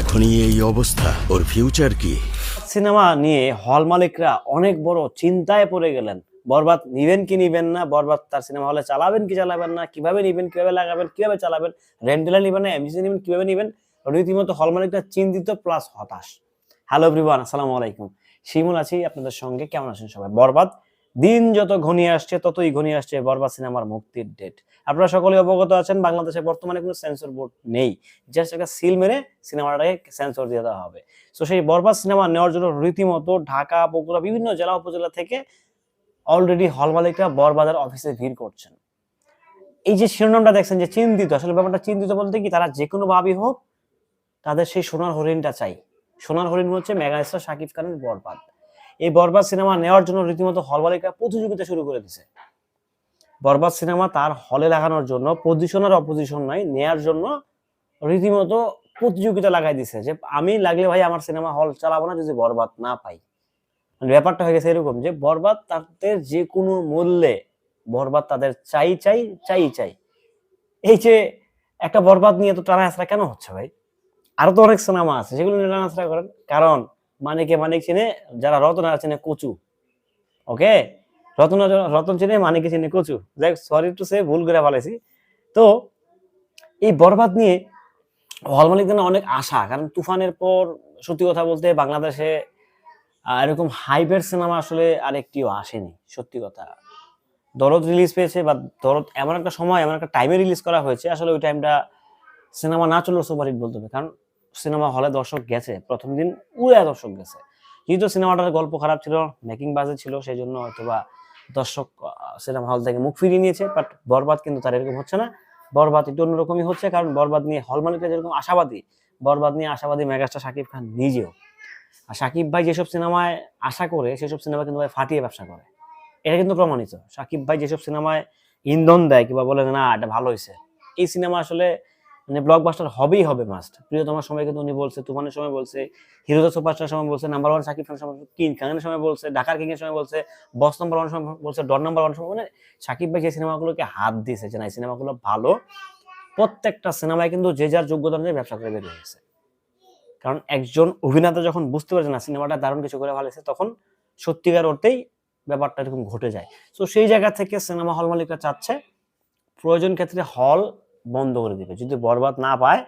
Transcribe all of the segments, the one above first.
এখনই এই অবস্থা। ওর ফিউচার কি? সিনেমা নিয়ে হল মালিকরা অনেক বড় চিন্তায় পড়ে গেলেন। বরবাদ নিবেন কি নিবেন না? বরবাদ তার সিনেমা হলে চালাবেন কি চালাবেন না? কীভাবে নিবেন, কীভাবে লাগাবেন, কীভাবে চালাবেন? রেন্টেলা নিবেন না, এমসি নিবেন, কীভাবে নিবেন? রীতিমতো হল মালিকরা চিন্তিত প্লাস হতাশ। হ্যালো এভরিওয়ান আসসালামু আলাইকুম। শিমুল আছি আপনাদের সঙ্গে। কেমন আছেন সবাই? বরবাদ দিন যত ঘনিয়ে আসছে, ততই ঘনিয়ে আসছে বরবাদ সিনেমার মুক্তির ডেট আপনারা সকলে অবগত আছেন, বাংলাদেশে বর্তমানে কোনো সেন্সর বোর্ড নেই। জাস্ট একটা সিল মেরে সিনেমাটাকে সেন্সর দিয়ে দেওয়া হবে। তো সেই বরবাদ সিনেমা নেওয়ার জন্য রীতিমতো ঢাকা, বগুড়া, বিভিন্ন জেলা উপজেলা থেকে অলরেডি হল মালিকরা বরবাদের অফিসে ভিড় করছেন। এই যে শিরোনামটা দেখছেন যে চিন্তিত, আসলে ব্যাপারটা চিন্তিত বলতে কি, তারা যে কোনো ভাবই হোক, তাদের সেই সোনার হরিণটা চাই। সোনার হরিণ হচ্ছে মেগাস্টার শাকিব খানের বরবাদ। এই বরবাদ সিনেমা নেওয়ার জন্য রীতিমতো হল মালিকরা প্রতিযোগিতা শুরু করে দিছে। বরবাদ সিনেমা তার হলে লাগানোর জন্য পজিশন আর অপোজিশন নাই, নেয়ার জন্য রীতিমতো প্রতিযোগিতা লাগাই দিছে যে, আমি লাগলে ভাই আমার সিনেমা হল চালাবো না যদি বরবাদ না পাই। মানে ব্যাপারটা হয়ে গেছে এরকম যে, বরবাদ তাদের যে কোনো মূল্যে, বরবাদ তাদের চাই চাই চাই চাই। এই যে একটা বরবাদ নিয়ে তো টানা আসরা কেন হচ্ছে ভাই? আরও তো অনেক সিনেমা আছে, সেগুলো নিয়ে টানা আসরা করেন। কারণ মানিকে মানিক চিনে, যারা রতনা চিনে কচু ওকে রতন রতন চিনে, মানিকে চিনে কচু। দেখ সরি টু সে ভুল করে ফেলেছি তো, এই বরবাদ নিয়ে হল মালিকদের অনেক আশা, কারণ তুফানের পর সত্যি কথা বলতে বাংলাদেশে এরকম হাইপের সিনেমা আসলে আর একটিও আসেনি, সত্যি কথা। দরদ রিলিজ পেয়েছে, বা দরদ এমন একটা সময়, এমন একটা টাইমে রিলিজ করা হয়েছে, আসলে ওই টাইমটা সিনেমা না চললেও সুপারহিট বলতে হবে, কারণ সিনেমা হলে দর্শক গেছে। প্রথম দিন উড়ে দর্শক গেছে। যেহেতু সিনেমাটার গল্প খারাপ ছিল মেকিং বাজে ছিল সেই জন্য হয়তোবা দর্শক সিনেমা হল থেকে মুখ ফিরিয়ে নিয়েছে বাট বরবাদ কিন্তু তার এরকম হচ্ছে না। বরবাদ একটু অন্যরকমই হচ্ছে, কারণ বরবাদ নিয়ে হল মালিকরা যেরকম আশাবাদী, বরবাদ নিয়ে আশাবাদী মেগাস্টার শাকিব খান নিজেও। আর শাকিব ভাই যেসব সিনেমায় আশা করে, সেসব সিনেমা কিন্তু ভাই ফাটিয়ে ব্যবসা করে। এটা কিন্তু প্রমাণিত। শাকিব ভাই যেসব সিনেমায় ইন্ধন দেয় কিংবা বলে না, এটা ভালো হয়েছে এই সিনেমা আসলে মানে ব্লকবাস্টার হবেই হবে মাস্ট প্রিয়তমার সময় কিন্তু উনি বলছে, তুফানের সময় বলছে হিরোজা সুপারস্টার সময় বলছে নাম্বার ওয়ান শাকিব খানের সময় কিং খানের সময় বলছে, ঢাকার কিং এর সময় বলছে বস নাম্বার ওয়ান সময় বলছে ডন নাম্বার ওয়ান সময় মানে শাকিব ভাই যে সিনেমাগুলোকে হাত দিয়েছে, যে না, এই সিনেমাগুলো ভালো, প্রত্যেকটা সিনেমায় কিন্তু যে যার যোগ্যতা অনুযায়ী ব্যবসা করে বেরিয়ে গেছে। কারণ একজন অভিনেতা যখন বুঝতে পারছে না, সিনেমাটা দারুণ কিছু করে ভালো তখন সত্যিকার অর্থেই ব্যাপারটা এরকম ঘটে যায়। তো সেই জায়গা থেকে সিনেমা হল মালিকরা চাচ্ছে, প্রয়োজন ক্ষেত্রে হল বন্ধ করে দিবে। যদি বরবাদ না পায়,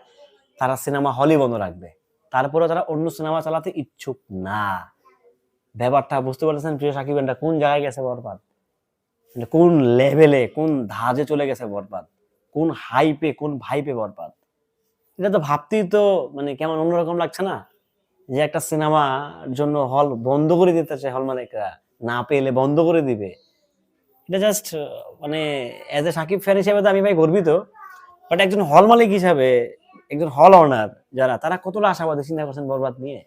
তারা সিনেমা হলই বন্ধ রাখবে। তারপরে তারা অন্য সিনেমা চালাতে ইচ্ছুক না। ব্যাপারটা বুঝতে পারতেছেন প্রিয় সাকিব খানটা কোন জায়গায় গেছে বরবাদ? মানে কোন লেভেলে কোন ধাজে চলে গেছে বরবাদ? কোন হাইপে কোন ভাইপে বরবাদ? এটা তো ভাবতেই তো মানে কেমন অন্যরকম লাগছে না? যে একটা সিনেমার জন্য হল বন্ধ করে দিতে চায় হল মালিকরা। না পেলে বন্ধ করে দিবে। এটা জাস্ট মানে এজ এ সাকিব ফ্যান হিসেবে তো আমি ভাই গর্বিত। বাট একজন হল মালিক হিসাবে, একজন হল অনার যারা, তারা কতটা আশাবাদী, চিন্তা করছেন বরবাদ নিয়ে?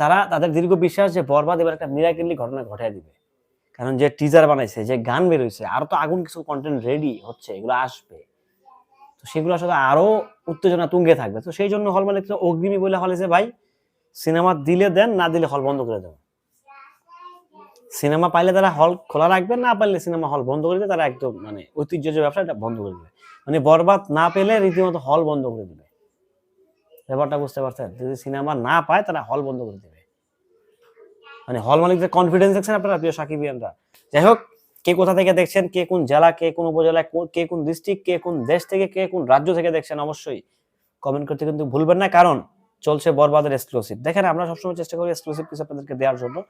তারা, তাদের দীর্ঘ বিশ্বাস যে বরবাদ এবার একটা মিরাকেলি ঘটনা ঘটায় দিবে। কারণ যে টিজার বানাইছে, যে গান বেরোইছে, আরও তো আগুন কিছু কন্টেন্ট রেডি হচ্ছে, এগুলো আসবে। তো সেগুলো আসলে আরও উত্তেজনা তুঙ্গে থাকবে। তো সেই জন্য হল মালিকরা অগ্রিমী বলে হলে যে ভাই সিনেমা দিলে দেন, না দিলে হল বন্ধ করে দেন সিনেমা পাইলে তারা হল খোলা রাখবে, না পাইলে সিনেমা হল বন্ধ করে দেবে, তারা একদম মানে ঐতিহ্য যে ব্যবসা এটা বন্ধ করে দেবে। মানে বরবাদ না পেলে রীতিমতো হল বন্ধ করে দিবে। ব্যাপারটা বুঝতে পারছেন? যদি সিনেমা না পায়, তারা হল বন্ধ করে দেবে। মানে হল মালিকদের কনফিডেন্স দেখছেন আপনারা, প্রিয় সাকিবিয়ানরা যাই হোক, কে কোথা থেকে দেখছেন, কে কোন জেলা, কে কোন উপজেলা কো- কোন ডিস্ট্রিক্ট কে কোন দেশ থেকে, কে কোন রাজ্য থেকে দেখছেন, অবশ্যই কমেন্ট করতে কিন্তু ভুলবেন না, কারণ চলছে বরবাদের এক্সক্লুসিভ দেখেন, আমরা সবসময় চেষ্টা করি এক্সক্লুসিভ কিছু আপনাদেরকে দেওয়ার জন্য।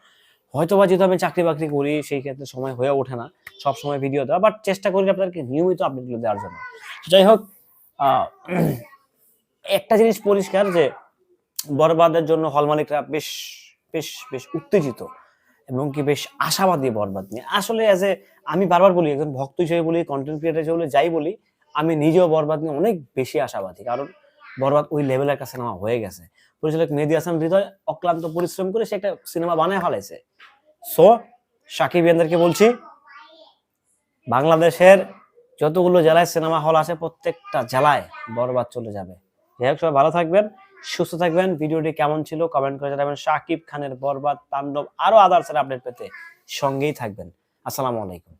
হয়তো বা যেহেতু আমি চাকরি বাকরি করি, সেই ক্ষেত্রে সময় হয়ে ওঠে না, সব সময় ভিডিও দেওয়া বাট চেষ্টা করি আপনাদেরকে নিয়মিত আপডেটগুলো দেওয়ার জন্য। যাই হোক একটা জিনিস পরিষ্কার যে বরবাদের জন্য হল মালিকরা বেশ বেশ বেশ উত্তেজিত এবং কি বেশ আশাবাদী বরবাদ নিয়ে। আসলে অ্যাজ এ আমি বারবার বলি, একজন ভক্ত হিসেবে বলি কন্টেন্ট ক্রিয়েটার হিসেবে বলি, যাই বলি, আমি নিজেও বরবাদ নিয়ে অনেক বেশি আশাবাদী। কারণ বরবাদ ওই লেভেলের একটা সিনেমা হয়ে গেছে। পরিচালক মেহেদি হাসান হৃদয় অক্লান্ত পরিশ্রম করে সে একটা সিনেমা বানায় ফেলাইছে সো সাকিব ইয়ানদেরকে বলছি, বাংলাদেশের যতগুলো জেলায় সিনেমা হল আছে, প্রত্যেকটা জেলায় বরবাদ চলে যাবে। যাই হোক, সবাই ভালো থাকবেন, সুস্থ থাকবেন। ভিডিওটি কেমন ছিল কমেন্ট করে জানাবেন। শাকিব খানের বরবাদ, তাণ্ডব, আরও আদার্সের আপডেট পেতে সঙ্গেই থাকবেন। আসসালামু আলাইকুম।